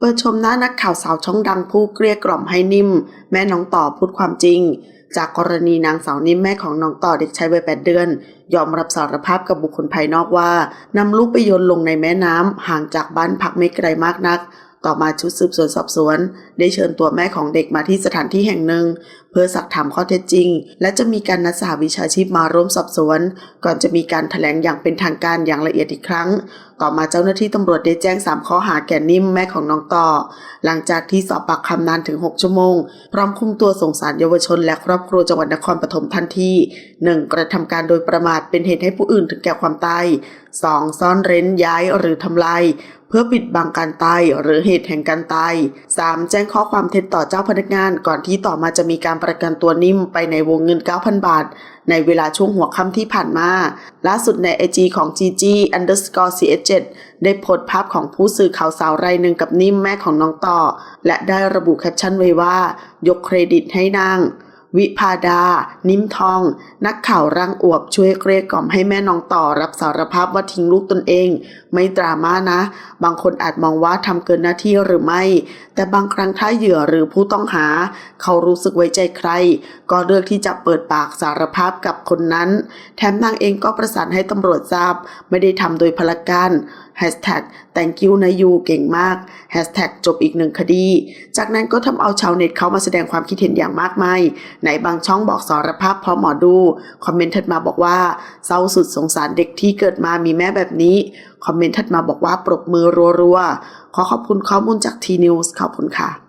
เปิดชมหน้านักข่าวสาวช่องดังผู้เกลี้ยกล่อมให้นิ่ม แม่น้องต่อพูดความจริง จากกรณีนางสาวนิ่มแม่ของน้องต่อเด็กชายวัยแปดเดือน ยอมรับสารภาพกับบุคคลภายนอกว่านำลูกไปโยนลงในแม่น้ำห่างจากบ้านพักไม่ไกลมากนัก ต่อมาชุดสืบสวนสอบสวน ได้เชิญตัวแม่ของเด็กมาที่สถานที่แห่งหนึ่งเพื่อสักถามข้อเท็จจริง และจะมีการนัดสหวิชาชีพมาร่วมสอบสวน ก่อนจะมีการแถลงอย่างเป็นทางการอย่างละเอียดอีกครั้ง ต่อมาเจ้าหน้าที่ตำรวจได้แจ้ง 3 ข้อหาแก่นิ่มแม่ของน้องต่อ หลังจากที่สอบปากคำนานถึง 6 ชั่วโมง พร้อมคุมตัวส่งสารเยาวชนและครอบครัวจังหวัดนครปฐมทันที 1. กระทำการโดยประมาทเป็นเหตุให้ผู้อื่นถึงแก่ความตาย 2. ซ่อนเร้นย้ายหรือทำลายเพื่อปิดบังการตายหรือเหตุแห่งการตาย 3. แจ้งข้อความเท็จต่อเจ้าพนักงานก่อนที่ต่อมาจะมีการประกันตัวนิ่มไปในวงเงิน 9,000 บาท ในเวลาช่วงหัวค่ำที่ผ่านมา ล่าสุดในไอจีของ GG underscore cs7 ได้โพสต์ภาพของผู้สื่อข่าวสาวรายหนึ่งกับนิ่มแม่ของน้องต่อ และได้ระบุแคปชั่นไว้ว่า ยกเครดิตให้นาง วิพาดา นิ่มทอง นักข่าวร่างอวบช่วยเกลี้ยกล่อมให้แม่น้องต่อรับสารภาพว่าทิ้งลูกตนเอง ไม่ดราม่านะ บางคนอาจมองว่าทำเกินหน้าที่หรือไม่ แต่บางครั้งถ้าเหยื่อหรือผู้ต้องหา เขารู้สึกไว้ใจใคร ก็เลือกที่จะเปิดปากสารภาพกับคนนั้น แถมนางเองก็ประสานให้ตำรวจทราบ ไม่ได้ทำโดยพลการ Hashtag thank you นายูเก่งมาก Hashtag จบอีกหนึ่งคดี จากนั้นก็ทำเอาชาวเน็ตเข้ามาแสดงความคิดเห็นอย่างมากมายในบางช่องบอกสารภาพพร้อมหมอดู คอมเมนต์ถัดมาบอกว่าเศร้าสุดสงสารเด็กที่เกิดมามีแม่แบบนี้ คอมเมนต์ถัดมาบอกว่าปรบมือรัวๆ ขอขอบคุณข้อมูลจากทีนิวส์ขอบคุณค่ะ